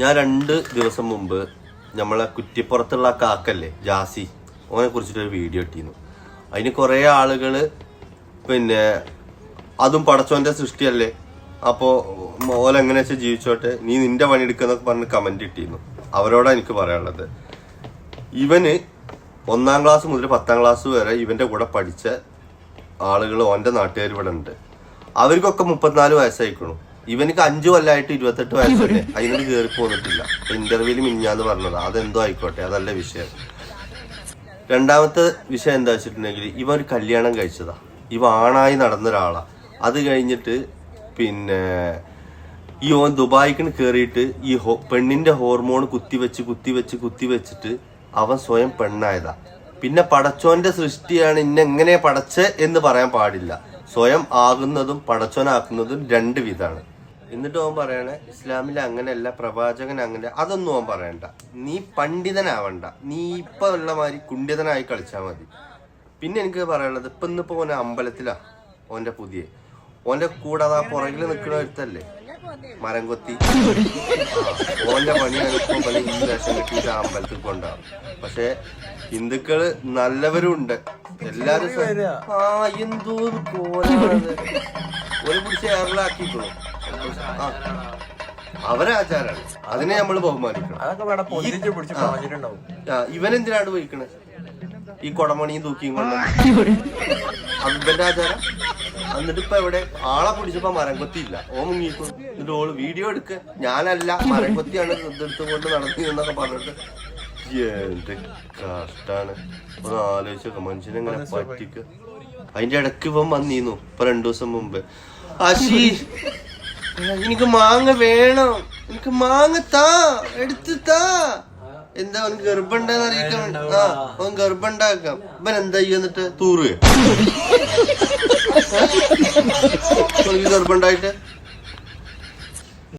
ഞാൻ രണ്ട് ദിവസം മുമ്പ് നമ്മളെ കുറ്റിപ്പുറത്തുള്ള കാക്കല്ലേ ജാസി ഓനെ കുറിച്ചിട്ടൊരു വീഡിയോ ഇട്ടിരുന്നു അതിന് കുറേ ആളുകൾ പിന്നെ അതും പടച്ചോന്റെ സൃഷ്ടിയല്ലേ? അപ്പോ ഓലെങ്ങനെ വെച്ചാൽ ജീവിച്ചോട്ടെ? നീ നിന്റെ പണി പണിയെടുക്കുന്നൊക്കെ പറഞ്ഞ് കമന്റ് ഇട്ടിരുന്നു അവരോടാ എനിക്ക് പറയാനുള്ളത്. ഇവന് ഒന്നാം ക്ലാസ് മുതൽ പത്താം ക്ലാസ് വരെ ഇവന്റെ കൂടെ പഠിച്ച ആളുകൾ ഓന്റെ നാട്ടുകാർ ഇവിടെ ഉണ്ട്. അവർക്കൊക്കെ മുപ്പത്തിനാല് വയസ്സായിക്കണു. ഇവനിക്ക് അഞ്ചു കൊല്ലമായിട്ട് ഇരുപത്തെട്ട് വയസ്സല്ലേ അതിനോട് കേറി പോന്നിട്ടില്ല. ഇന്റർവ്യൂവിൽ മിഞ്ഞാന്ന് പറഞ്ഞത്. അതെന്തോ ആയിക്കോട്ടെ അതല്ല വിഷയം. രണ്ടാമത്തെ വിഷയം എന്താ വെച്ചിട്ടുണ്ടെങ്കിൽ ഇവ ഒരു കല്യാണം കഴിച്ചതാ. ഇവ ആണായി നടന്ന ഒരാളാ അത് കഴിഞ്ഞിട്ട് പിന്നെ ഈ ഓൻ ദുബായിക്കിന് കയറിയിട്ട് ഈ ഹോ പെണ്ണിന്റെ ഹോർമോൺ കുത്തിവെച്ച് കുത്തിവെച്ച് കുത്തിവെച്ചിട്ട് അവൻ സ്വയം പെണ്ണായതാ. പിന്നെ പടച്ചോന്റെ സൃഷ്ടിയാണ് ഇന്നെ എങ്ങനെ പടച്ച് എന്ന് പറയാൻ പാടില്ല. സ്വയം ആകുന്നതും പടച്ചോനാക്കുന്നതും രണ്ട് വിധാണ്. എന്നിട്ട് ഓൻ പറയണേ ഇസ്ലാമിൽ അങ്ങനെയല്ല പ്രവാചകൻ അങ്ങനെ അതൊന്നും ഓൻ പറയണ്ട. നീ പണ്ഡിതനാവണ്ട. നീ ഇപ്പൊ ഉള്ള മാതിരി കുണ്ഠിതനായി കളിച്ചാൽ മതി. പിന്നെ എനിക്ക് പറയാനുള്ളത് ഇപ്പൊ ഇന്നിപ്പോ ഓനെ അമ്പലത്തിലാ ഓന്റെ പുതിയ. ഓന്റെ കൂടെ അതാ പുറകിൽ നിൽക്കുന്ന ഒരുത്തല്ലേ? മരം കൊത്തി. ഓന്റെ പണിയാണ് വേഷം അമ്പലത്തിൽ കൊണ്ടാവും പക്ഷെ ഹിന്ദുക്കൾ നല്ലവരും ഉണ്ട് എല്ലാരും ആ എന്തോ ഒരു പുരുഷ ഒരു അവരെ ആചാരാണ്. അതിനെ നമ്മൾ ബഹുമാനിക്കണം. അതൊക്കെ വേണം പൊന്നിച്ച് പിടിച്ച് പറഞ്ഞിട്ടുണ്ടാവും. ആ, ഇവനെന്തിനാണ് പോയിക്കണേ ഈ കൊടമണിയും തൂക്കിയും കൊണ്ട്? ഹസ്ബൻഡ് ആചാരം? എന്നിട്ട് ഇപ്പൊ എവിടെ? ആളെ പിടിച്ചപ്പോ മരം കൊത്തിയില്ല ഓ മുങ്ങിക്കും. എന്നിട്ട് ഓൾ വീഡിയോ എടുക്ക. ഞാനല്ല മരം കൊത്തിയാണ് ഇതെടുത്ത് കൊണ്ട് നടത്തി എന്നൊക്കെ പറഞ്ഞിട്ട്. എന്ത് കഷ്ടാണ്. ഒന്ന് ആലോചിച്ചൊക്കെ മനുഷ്യനെങ്ങനെ പറ്റിക്ക. അതിന്റെ ഇടയ്ക്ക് ഇവൻ വന്നിരുന്നു ഇപ്പൊ രണ്ടു ദിവസം മുമ്പ്. അശി. എനിക്ക് മാങ്ങ വേണം. എനിക്ക് മാങ്ങ താ എടുത്ത് താ. എന്താ അവൻ ഗർഭുണ്ടെന്ന് അറിയിക്കാൻ വേണ്ടി ആ അവൻ ഗർഭുണ്ടാക്കാം ഇവൻ എന്താ ചെയ്യ എന്നിട്ട്? തൂറുക ഗർഭണ്ടായിട്ട് ഗർഭുണ്ടായിട്ട്